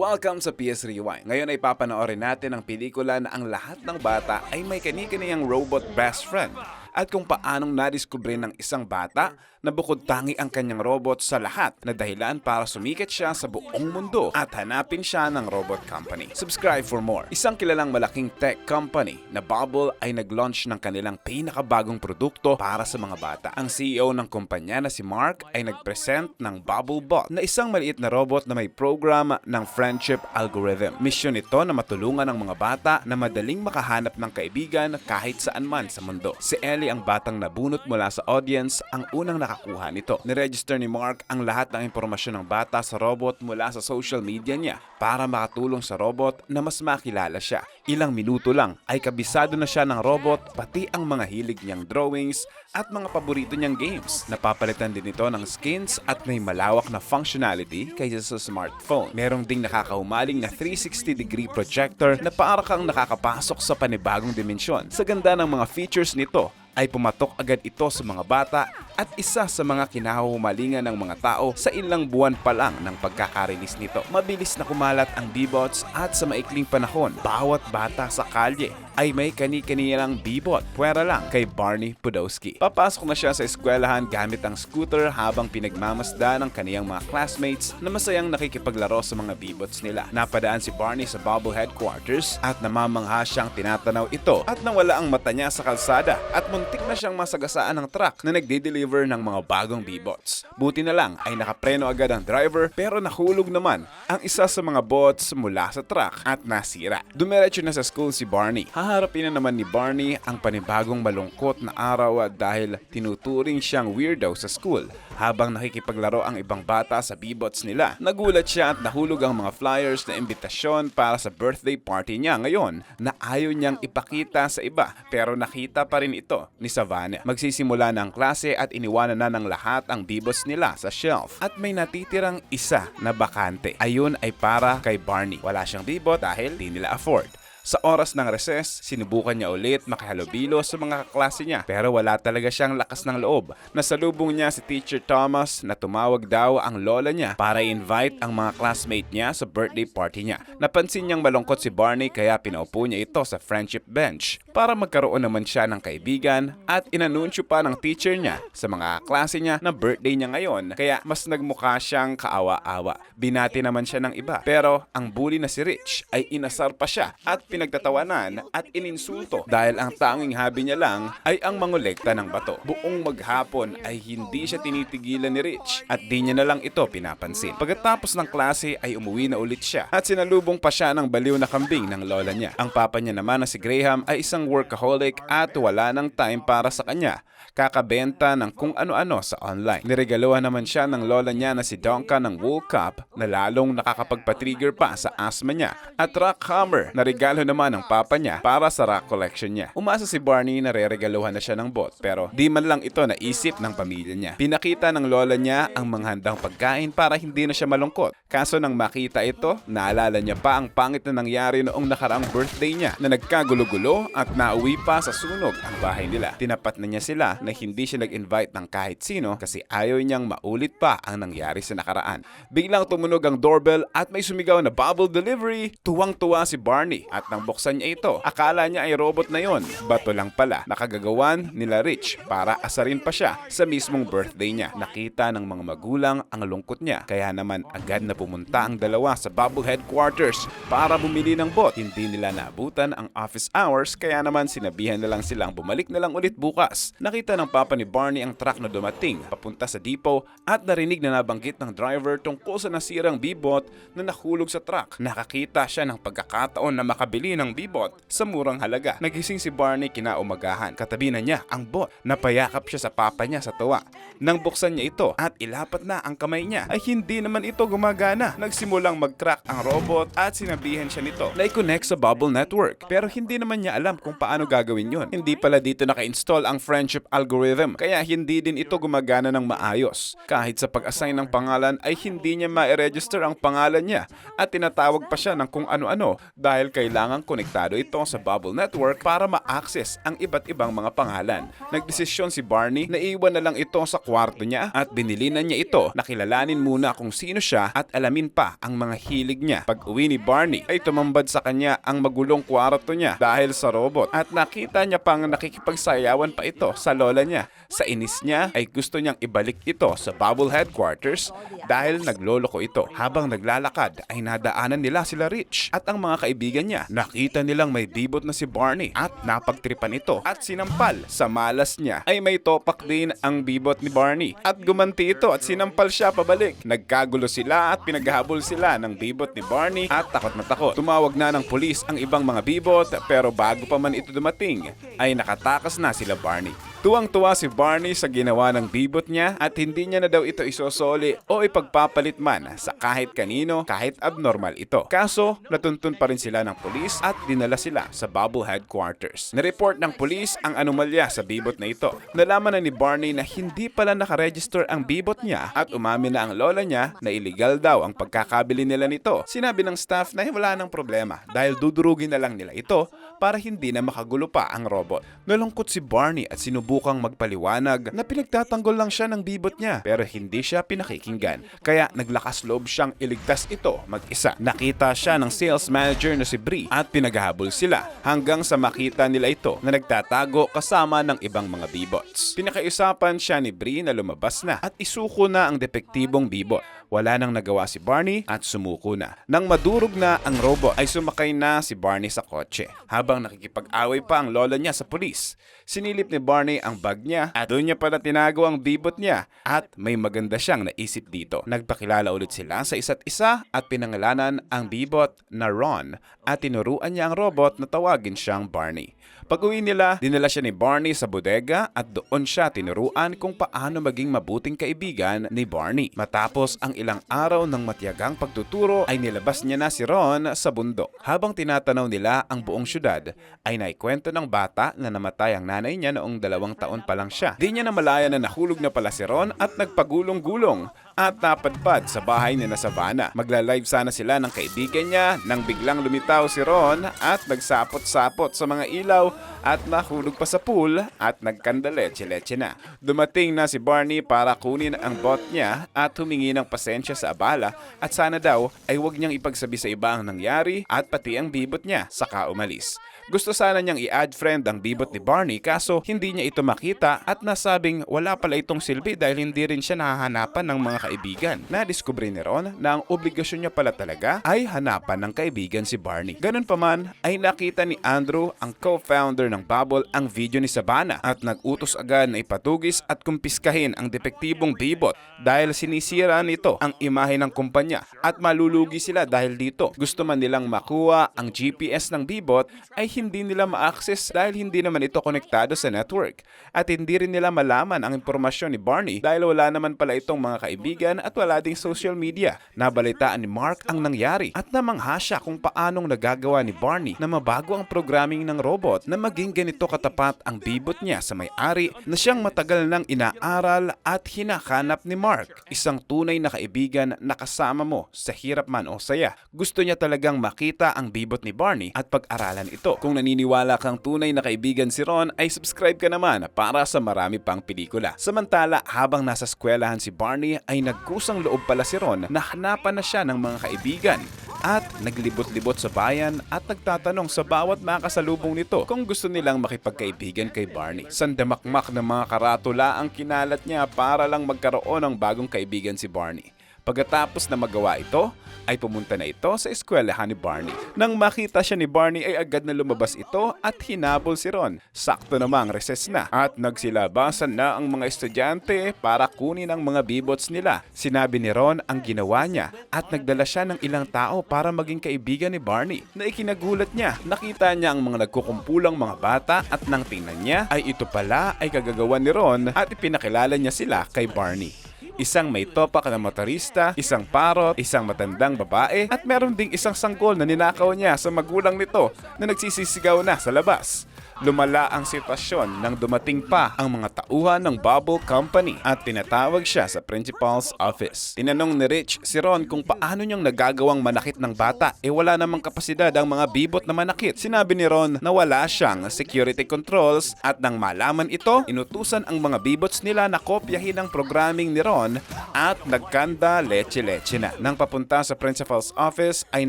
Welcome sa PS Rewind. Ngayon ay papanoorin natin ang pelikula na ang lahat ng bata ay may kani-kaniyang robot best friend at kung paanong nadiskubre ng isang bata na bukod tangi ang kanyang robot sa lahat na dahilan para sumikat siya sa buong mundo at hanapin siya ng robot company. Subscribe for more. Isang kilalang malaking tech company na Bubble ay nag-launch ng kanilang pinakabagong produkto para sa mga bata. Ang CEO ng kumpanya na si Mark ay nag-present ng Bubble Bot na isang maliit na robot na may program ng friendship algorithm. Mission ito na matulungan ang mga bata na madaling makahanap ng kaibigan kahit saan man sa mundo. Si Ellie ang batang nabunot mula sa audience ang unang nakakuha nito. Niregister ni Mark ang lahat ng impormasyon ng bata sa robot mula sa social media niya para makatulong sa robot na mas makilala siya. Ilang minuto lang ay kabisado na siya ng robot pati ang mga hilig niyang drawings at mga paborito niyang games. Napapalitan din ito ng skins at may malawak na functionality kaysa sa smartphone. Merong ding nakakahumaling na 360 degree projector na para kang nakakapasok sa panibagong dimensyon. Sa ganda ng mga features nito, ay pumatok agad ito sa mga bata at isa sa mga kinahumalingan ng mga tao sa ilang buwan pa lang ng pagkakarilis nito. Mabilis na kumalat ang B-bots at sa maikling panahon, bawat bata sa kalye ay may kani-kanilang B-bot. Pwera lang kay Barney Podolsky. Papasok na siya sa eskwelahan gamit ang scooter habang pinagmamasda ng kaniyang mga classmates na masayang nakikipaglaro sa mga B-bots nila. Napadaan si Barney sa Bubble headquarters at namamangha siyang tinatanaw ito at nawala ang mata niya sa kalsada at muntik na siyang masagasaan ng truck na nagde-deliver ng mga bagong B-bots. Buti na lang ay nakapreno agad ang driver pero nahulog naman ang isa sa mga bots mula sa truck at nasira. Dumiretso na sa school si Barney. Haharapin na naman ni Barney ang panibagong malungkot na araw dahil tinuturing siyang weirdo sa school habang nakikipaglaro ang ibang bata sa B-bots nila. Nagulat siya at nahulog ang mga flyers na imbitasyon para sa birthday party niya ngayon na ayaw niyang ipakita sa iba pero nakita pa rin ito ni Savannah. Magsisimula ang klase at iniwanan na ng lahat ang B-bots nila sa shelf at may natitirang isa na bakante. Ayun ay para kay Barney. Wala siyang B-bot dahil di nila afford. Sa oras ng recess, sinubukan niya ulit makihalubilo sa mga kaklase niya pero wala talaga siyang lakas ng loob. Nasalubong niya si Teacher Thomas na tumawag daw ang lola niya para invite ang mga classmate niya sa birthday party niya. Napansin niyang malungkot si Barney kaya pinaupo niya ito sa friendship bench para magkaroon naman siya ng kaibigan at inanunsyo pa ng teacher niya sa mga klase niya na birthday niya ngayon kaya mas nagmukha siyang kaawa-awa. Binati naman siya ng iba pero ang bully na si Rich ay inasar pa siya at pinagtatawanan at ininsulto dahil ang tanging habi niya lang ay ang mangolekta ng bato. Buong maghapon ay hindi siya tinitigilan ni Rich at di niya na lang ito pinapansin. Pagkatapos ng klase ay umuwi na ulit siya at sinalubong pa siya ng baliw na kambing ng lola niya. Ang papa niya naman na si Graham ay isang workaholic at wala ng time para sa kanya. Kakabenta ng kung ano-ano sa online. Niregaluhan naman siya ng lola niya na si Donka ng wool cup na lalong nakakapagpa-trigger pa sa asthma niya. At rock hammer na regalo naman ng papa niya para sa rock collection niya. Umasa si Barney na reregaluhan na siya ng bot pero di man lang ito naisip ng pamilya niya. Pinakita ng lola niya ang mga handang pagkain para hindi na siya malungkot. Kaso nang makita ito, naalala niya pa ang pangit na nangyari noong nakaraang birthday niya na nagkagulo-gulo at nauwi pa sa sunog ang bahay nila. Tinapat na niya sila na hindi siya nag-invite ng kahit sino kasi ayaw niyang maulit pa ang nangyari sa nakaraan. Biglang tumunog ang doorbell at may sumigaw na bubble delivery. Tuwang-tuwa si Barney at nang buksan niya ito, akala niya ay robot na yon. Bato lang pala, nakagagawan nila Rich para asarin pa siya sa mismong birthday niya. Nakita ng mga magulang ang lungkot niya kaya naman agad na pumunta ang dalawa sa Bubble headquarters para bumili ng bot. Hindi nila naabutan ang office hours kaya naman sinabihan na lang silang bumalik na lang ulit bukas. Nakita ng papa ni Barney ang truck na dumating papunta sa depot at narinig na nabanggit ng driver tungkol sa nasirang B-bot na nahulog sa truck. Nakakita siya ng pagkakataon na makabili ng B-bot sa murang halaga. Nagising si Barney kinaumagahan. Katabi na niya ang bot. Napayakap siya sa papa niya sa tuwa. Nang buksan niya ito at ilapat na ang kamay niya ay hindi naman ito gumagana. Nagsimulang mag-crack ang robot at sinabihan siya nito na i-connect sa Bubble Network. Pero hindi naman niya alam kung paano gagawin yon. Hindi pala dito naka-install ang friendship algorithm kaya hindi din ito gumagana ng maayos. Kahit sa pag-assign ng pangalan ay hindi niya ma-register ang pangalan niya at tinatawag pa siya ng kung ano-ano dahil kailangan kailangang konektado ito sa Bubble Network para ma-access ang iba't ibang mga pangalan. Nagdesisyon si Barney na iwan na lang ito sa kwarto niya at binilinan niya ito na kilalanin muna kung sino siya at alamin pa ang mga hilig niya. Pag uwi ni Barney ay tumambad sa kanya ang magulong kwarto niya dahil sa robot at nakita niya pang nakikipagsayawan pa ito sa lola niya. Sa inis niya ay gusto niyang ibalik ito sa Bubble Headquarters dahil nagloloko ito. Habang naglalakad ay nadaanan nila sila Rich at ang mga kaibigan niya. Nakita nilang may bibot na si Barney at napagtripan ito at sinampal. Sa malas niya ay may topak din ang bibot ni Barney at gumanti ito at sinampal siya pabalik. Nagkagulo sila at pinaghahabol sila ng bibot ni Barney at takot na takot. Tumawag na ng pulis ang ibang mga bibot pero bago pa man ito dumating ay nakatakas na sila Barney. Tuwang-tuwa si Barney sa ginawa ng bibot niya at hindi niya na daw ito isosoli o ipagpapalit man sa kahit kanino kahit abnormal ito. Kaso, natuntun pa rin sila ng pulis at dinala sila sa Bubble Headquarters. Nireport ng pulis ang anomalya sa bibot na ito. Nalaman na ni Barney na hindi pala nakaregister ang bibot niya at umamin na ang lola niya na illegal daw ang pagkakabili nila nito. Sinabi ng staff na wala nang problema dahil dudurugin na lang nila ito para hindi na makagulo pa ang robot. Nalungkot si Barney at sinubukang magpaliwanag na pinagtatanggol lang siya ng bibot niya pero hindi siya pinakikinggan. Kaya naglakas loob siyang iligtas ito mag-isa. Nakita siya ng sales manager na si Bree at pinaghahabol sila hanggang sa makita nila ito na nagtatago kasama ng ibang mga bibots. Pinakaiusapan siya ni Bree na lumabas na at isuko na ang depektibong bibot. Wala nang nagawa si Barney at sumuko na. Nang madurog na ang robot ay sumakay na si Barney sa kotse habang nakikipag-away pa ang lola niya sa pulis. Sinilip ni Barney ang bag niya at doon niya pala tinago ang bibot niya at may maganda siyang naisip dito. Nagpakilala ulit sila sa isa't isa at pinangalanan ang bibot na Ron at tinuruan niya ang robot na tawagin siyang Barney. Pag uwi nila, dinala siya ni Barney sa bodega at doon siya tinuruan kung paano maging mabuting kaibigan ni Barney. Matapos ang ilang araw ng matiyagang pagtuturo ay nilabas niya na si Ron sa bundok. Habang tinatanaw nila ang buong syudad, ay naikwento ng bata na namatay ang nanay niya noong dalawang taon pa lang siya. Di niya na malaya na nahulog na pala si Ron at nagpagulong-gulong at napadpad sa bahay ni na Savannah. Magla-live sana sila ng kaibigan niya nang biglang lumitaw si Ron at nagsapot-sapot sa mga ilaw at nahulog pa sa pool at nagkandaleche-leche na. Dumating na si Barney para kunin ang bot niya at humingi ng pasensya sa abala at sana daw ay huwag niyang ipagsabi sa iba ang nangyari at pati ang bibot niya saka umalis. Gusto sana niyang i-add friend ang bibot ni Barney kaso hindi niya ito makita at nasabing wala pala itong silbi dahil hindi rin siya nahahanapan ng mga kaibigan. Nadiskubre ni Ron na ang obligasyon niya pala talaga ay hanapan ng kaibigan si Barney. Ganun pa man ay nakita ni Andrew, ang co-founder ng Bubble, ang video ni Savannah at nag-utos agad na ipatugis at kumpiskahin ang depektibong bibot dahil sinisira nito ang imahe ng kumpanya at malulugi sila dahil dito. Gusto man nilang makuha ang GPS ng bibot ay hindi nila ma-access dahil hindi naman ito konektado sa network. At hindi rin nila malaman ang impormasyon ni Barney dahil wala naman pala itong mga kaibigan at wala ding social media. Nabalitaan ni Mark ang nangyari at namangha siya kung paanong nagagawa ni Barney na mabago ang programming ng robot na maging ganito katapat ang bibot niya sa may-ari na siyang matagal nang inaaral at hinahanap ni Mark. Isang tunay na kaibigan na kasama mo sa hirap man o saya. Gusto niya talagang makita ang bibot ni Barney at pag-aralan ito. Kung naniniwala kang tunay na kaibigan si Ron ay subscribe ka naman para sa marami pang pelikula. Samantala, habang nasa eskwelahan si Barney ay nagkusang loob pala si Ron na hanapan na siya ng mga kaibigan at naglibot-libot sa bayan at nagtatanong sa bawat makasalubong nito kung gusto nilang makipagkaibigan kay Barney. Sandamakmak ng mga karatula ang kinalat niya para lang magkaroon ng bagong kaibigan si Barney. Pagkatapos na magawa ito, ay pumunta na ito sa eskwelahan ni Barney. Nang makita siya ni Barney ay agad na lumabas ito at hinabol si Ron. Sakto namang recess na at nagsilabasan na ang mga estudyante para kunin ang mga bibots nila. Sinabi ni Ron ang ginawa niya at nagdala siya ng ilang tao para maging kaibigan ni Barney. Na ikinagulat niya, nakita niya ang mga nagkukumpulang mga bata at nang tingnan niya ay ito pala ay kagagawa ni Ron at ipinakilala niya sila kay Barney isang may topak na motorista, isang parot, isang matandang babae, at meron ding isang sanggol na ninakaw niya sa magulang nito na nagsisisigaw na sa labas. Lumala ang sitwasyon nang dumating pa ang mga tauhan ng Bubble Company at tinatawag siya sa principal's office. Tinanong ni Rich si Ron kung paano niyang nagagawang manakit ng bata e wala namang kapasidad ang mga bibot na manakit. Sinabi ni Ron na wala siyang security controls at nang malaman ito, inutusan ang mga bibots nila na kopyahin ang programming ni Ron at nagkanda leche-leche na. Nang papunta sa principal's office ay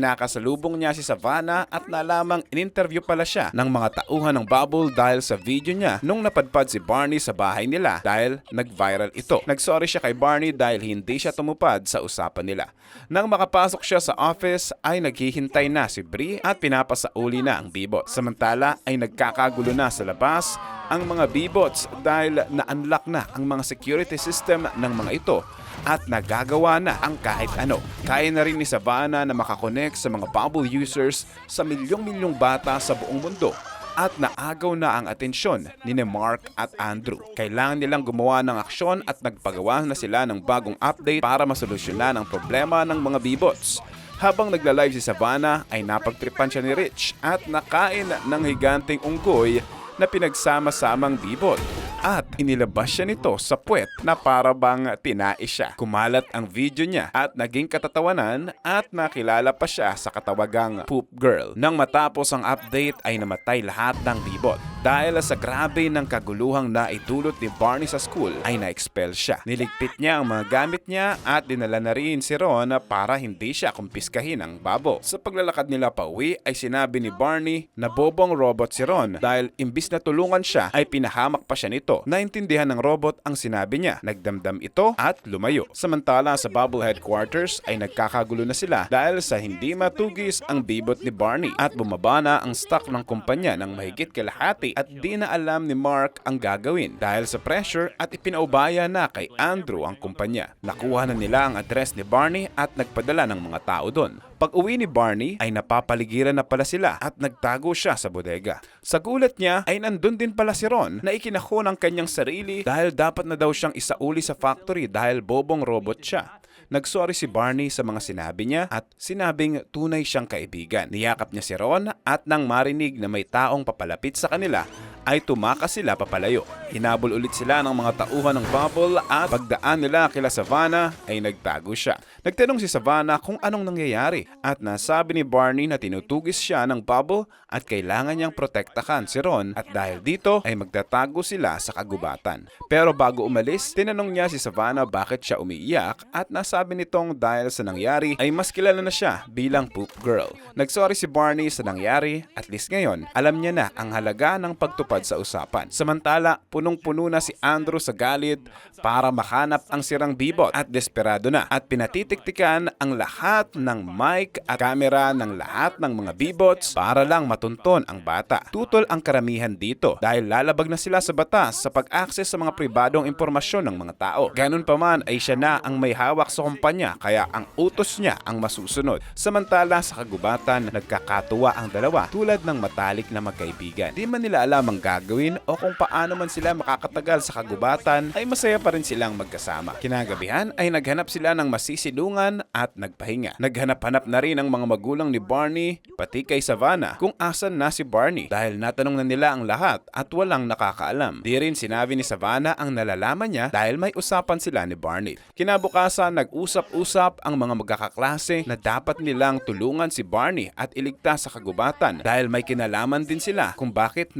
nakasalubong niya si Savannah at nalamang in-interview pala siya ng mga tauhan ng Bubble dahil sa video niya nung napadpad si Barney sa bahay nila dahil nag-viral ito. Nagsorry siya kay Barney dahil hindi siya tumupad sa usapan nila. Nang makapasok siya sa office ay naghihintay na si Bree at pinapasauli na ang bibot. Samantala ay nagkakagulo na sa labas ang mga bibots dahil na-unlock na ang mga security system ng mga ito at nagagawa na ang kahit ano. Kaya na rin ni Savannah na makakonect sa mga Bubble users sa milyong-milyong bata sa buong mundo at naagaw na ang atensyon ni Mark at Andrew. Kailangan nilang gumawa ng aksyon at nagpagawa na sila ng bagong update para masolusyonan ang problema ng mga bibots. Habang nagla-live si Savannah ay napagtripan siya ni Rich at nakain ng higanting unggoy na pinagsama-samang bibot at inilabas siya nito sa puwet na para bang tinais siya. Kumalat ang video niya at naging katatawanan at nakilala pa siya sa katawagang Poop Girl. Nang matapos ang update ay namatay lahat ng bibot. Dahil sa grabe ng kaguluhang naidulot ni Barney sa school ay na-expel siya. Niligpit niya ang mga gamit niya at dinala na rin si Ron para hindi siya kumpiskahin ng babo. Sa paglalakad nila pa uwi ay sinabi ni Barney na bobong robot si Ron dahil imbis na tulungan siya ay pinahamak pa siya nito. Naintindihan ng robot ang sinabi niya. Nagdamdam ito at lumayo. Samantala sa Bubble Headquarters ay nagkakagulo na sila dahil sa hindi matugis ang bibot ni Barney at bumaba na ang stock ng kumpanya ng mahigit kalahati at di na alam ni Mark ang gagawin dahil sa pressure at ipinaubaya na kay Andrew ang kumpanya. Nakuha na nila ang address ni Barney at nagpadala ng mga tao doon. Pag uwi ni Barney ay napapaligiran na pala sila at nagtago siya sa bodega. Sa gulat niya ay nandun din pala si Ron na ikinako ng kanyang sarili dahil dapat na daw siyang isauli sa factory dahil bobong robot siya. Nagsorry si Barney sa mga sinabi niya at sinabing tunay siyang kaibigan. Niyakap niya si Ron at nang marinig na may taong papalapit sa kanila ay tumakas sila papalayo. Hinabol ulit sila ng mga tauhan ng Bubble at pagdaan nila kila Savannah ay nagtago siya. Nagtanong si Savannah kung anong nangyayari at nasabi ni Barney na tinutugis siya ng Bubble at kailangan niyang protektahan si Ron at dahil dito ay magtatago sila sa kagubatan. Pero bago umalis, tinanong niya si Savannah bakit siya umiiyak at nasabi nitong dahil sa nangyari ay mas kilala na siya bilang poop girl. Nagsorry si Barney sa nangyari at least ngayon alam niya na ang halaga ng pagtupad sa usapan. Samantala, punong-puno na si Andrew sa galit para makanap ang sirang bibot at desperado na at pinatitiktikan ang lahat ng mic at camera ng lahat ng mga bibots para lang matunton ang bata. Tutol ang karamihan dito dahil lalabag na sila sa batas sa pag-access sa mga pribadong impormasyon ng mga tao. Ganun pa man ay siya na ang may hawak sa kumpanya kaya ang utos niya ang masusunod. Samantala sa kagubatan, nagkakatuwa ang dalawa tulad ng matalik na magkaibigan. Di man nila alam ang gagawin o kung paano man sila makakatagal sa kagubatan ay masaya pa rin silang magkasama. Kinagabihan ay naghanap sila ng masisilungan at nagpahinga. Naghanap-hanap na rin ang mga magulang ni Barney pati kay Savannah kung asan na si Barney dahil natanong na nila ang lahat at walang nakakaalam. Di rin sinabi ni Savannah ang nalalaman niya dahil may usapan sila ni Barney. Kinabukasan nag-usap-usap ang mga magkakaklase na dapat nilang tulungan si Barney at iligtas sa kagubatan dahil may kinalaman din sila kung bakit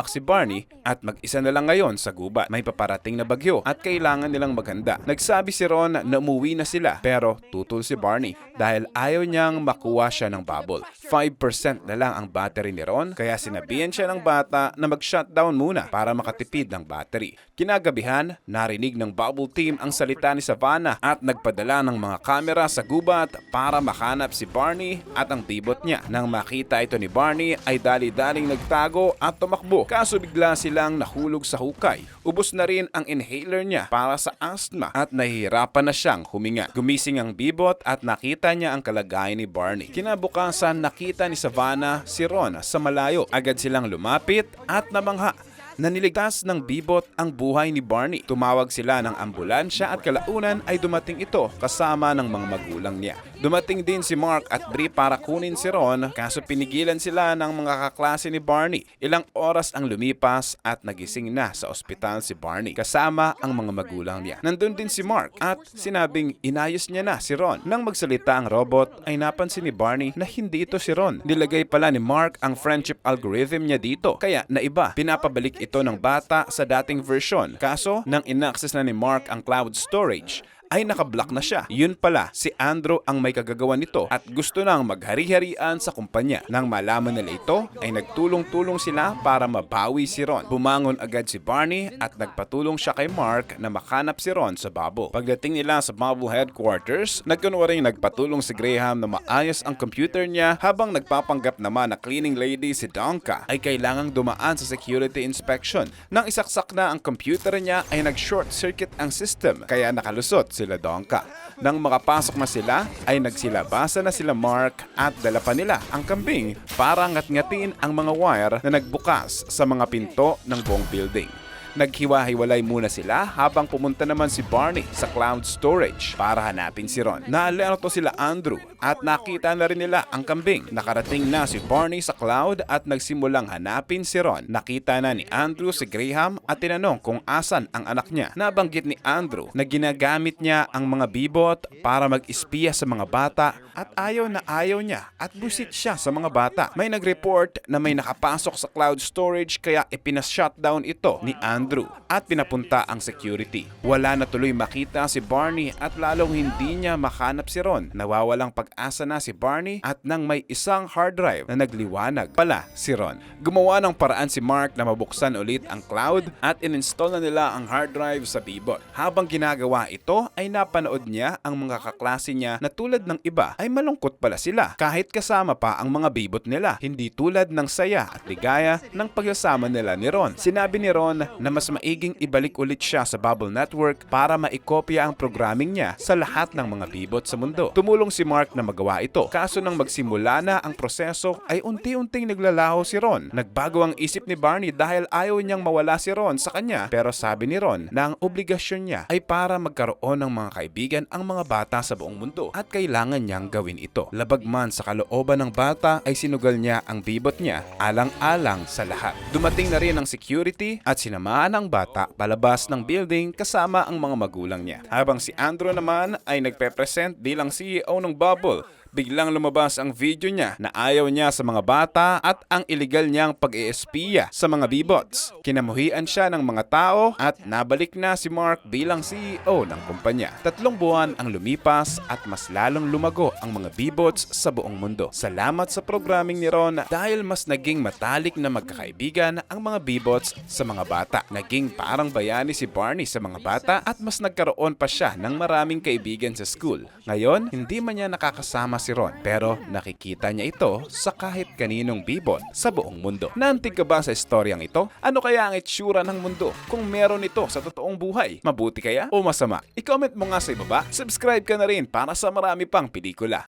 napahamak si Barney at mag-isa na lang ngayon sa gubat. May paparating na bagyo at kailangan nilang maghanda. Nagsabi si Ron na umuwi na sila pero tutol si Barney dahil ayaw niyang makuha siya ng bubble. 5% na lang ang battery ni Ron kaya sinabihan siya ng bata na mag-shutdown muna para makatipid ng battery. Kinagabihan, narinig ng bubble team ang salita ni Savannah at nagpadala ng mga kamera sa gubat para makanap si Barney at ang bibot niya. Nang makita ito ni Barney ay dali-daling nagtago at tumakbo kaso bigla silang nahulog sa hukay. Ubos na rin ang inhaler niya para sa asthma at nahihirapan na siyang huminga. Gumising ang bibot at nakita niya ang kalagayan ni Barney. Kinabukasan nakita ni Savannah si Ron sa malayo. Agad silang lumapit at namangha na niligtas ng bibot ang buhay ni Barney. Tumawag sila ng ambulansya at kalaunan ay dumating ito kasama ng mga magulang niya. Dumating din si Mark at Bree para kunin si Ron kaso pinigilan sila ng mga kaklase ni Barney. Ilang oras ang lumipas at nagising na sa ospital si Barney kasama ang mga magulang niya. Nandun din si Mark at sinabing inayos niya na si Ron. Nang magsalita ang robot ay napansin ni Barney na hindi ito si Ron. Nilagay pala ni Mark ang friendship algorithm niya dito kaya naiba. Pinapabalik ito ng bata sa dating version. Kaso nang inaccess na ni Mark ang cloud storage ay nakablock na siya. Yun pala, si Andrew ang may kagagawan nito at gusto nang maghari-harian sa kumpanya. Nang malaman nila ito, ay nagtulong-tulong sila para mabawi si Ron. Bumangon agad si Barney at nagpatulong siya kay Mark na makanap si Ron sa bubble. Pagdating nila sa bubble headquarters, nagkunwaring nagpatulong si Graham na maayos ang computer niya habang nagpapanggap naman na cleaning lady si Donka ay kailangang dumaan sa security inspection. Nang isaksak na ang computer niya ay nag-short circuit ang system kaya nakalusot sila Donka. Nang makapasok na sila ay nagsilabasa na sila Mark at dala pa nila ang kambing para ngat-ngatin ang mga wire na nagbukas sa mga pinto ng buong building. Naghiwa-hiwalay muna sila habang pumunta naman si Barney sa cloud storage para hanapin si Ron. Naalerto sila Andrew at nakita na rin nila ang kambing. Nakarating na si Barney sa cloud at nagsimulang hanapin si Ron. Nakita na ni Andrew si Graham at tinanong kung asan ang anak niya. Nabanggit ni Andrew na ginagamit niya ang mga bibot para mag-espiya sa mga bata at ayaw na ayaw niya at busit siya sa mga bata. May nag-report na may nakapasok sa cloud storage kaya ipinas-shutdown ito ni Andrew at pinapunta ang security. Wala na tuloy makita si Barney at lalong hindi niya makanap si Ron. Nawawalang pag-asa na si Barney at nang may isang hard drive na nagliwanag pala si Ron. Gumawa ng paraan si Mark na mabuksan ulit ang cloud at ininstall na nila ang hard drive sa bibot. Habang ginagawa ito ay napanood niya ang mga kaklase niya na tulad ng iba ay malungkot pala sila kahit kasama pa ang mga bibot nila. Hindi tulad ng saya at ligaya ng pagsasama nila ni Ron. Sinabi ni Ron na mas maiging ibalik ulit siya sa Bubble Network para maikopya ang programming niya sa lahat ng mga bibot sa mundo. Tumulong si Mark na magawa ito. Kaso nang magsimula na ang proseso ay unti-unting naglalaho si Ron. Nagbago ang isip ni Barney dahil ayaw niyang mawala si Ron sa kanya. Pero sabi ni Ron na ang obligasyon niya ay para magkaroon ng mga kaibigan ang mga bata sa buong mundo at kailangan niyang gawin ito. Labag man sa kalooban ng bata ay sinugal niya ang bibot niya alang-alang sa lahat. Dumating na rin ang security at sinamaan ang bata palabas ng building kasama ang mga magulang niya. Habang si Andrew naman ay nagpe-present bilang CEO ng Bubble biglang lumabas ang video niya na ayaw niya sa mga bata at ang illegal niyang pag-eespiya sa mga bibots. Kinamuhian siya ng mga tao at nabalik na si Mark bilang CEO ng kumpanya. Tatlong buwan ang lumipas at mas lalong lumago ang mga bibots sa buong mundo. Salamat sa programming ni Ron dahil mas naging matalik na magkakaibigan ang mga bibots sa mga bata. Naging parang bayani si Barney sa mga bata at mas nagkaroon pa siya ng maraming kaibigan sa school. Ngayon, hindi man niya nakakasama si Ron pero nakikita niya ito sa kahit kaninong bibot sa buong mundo. Nantig ka ba sa istoryang ito? Ano kaya ang itsura ng mundo kung meron ito sa totoong buhay? Mabuti kaya o masama? I-comment mo nga sa ibaba. Subscribe ka na rin para sa marami pang pelikula.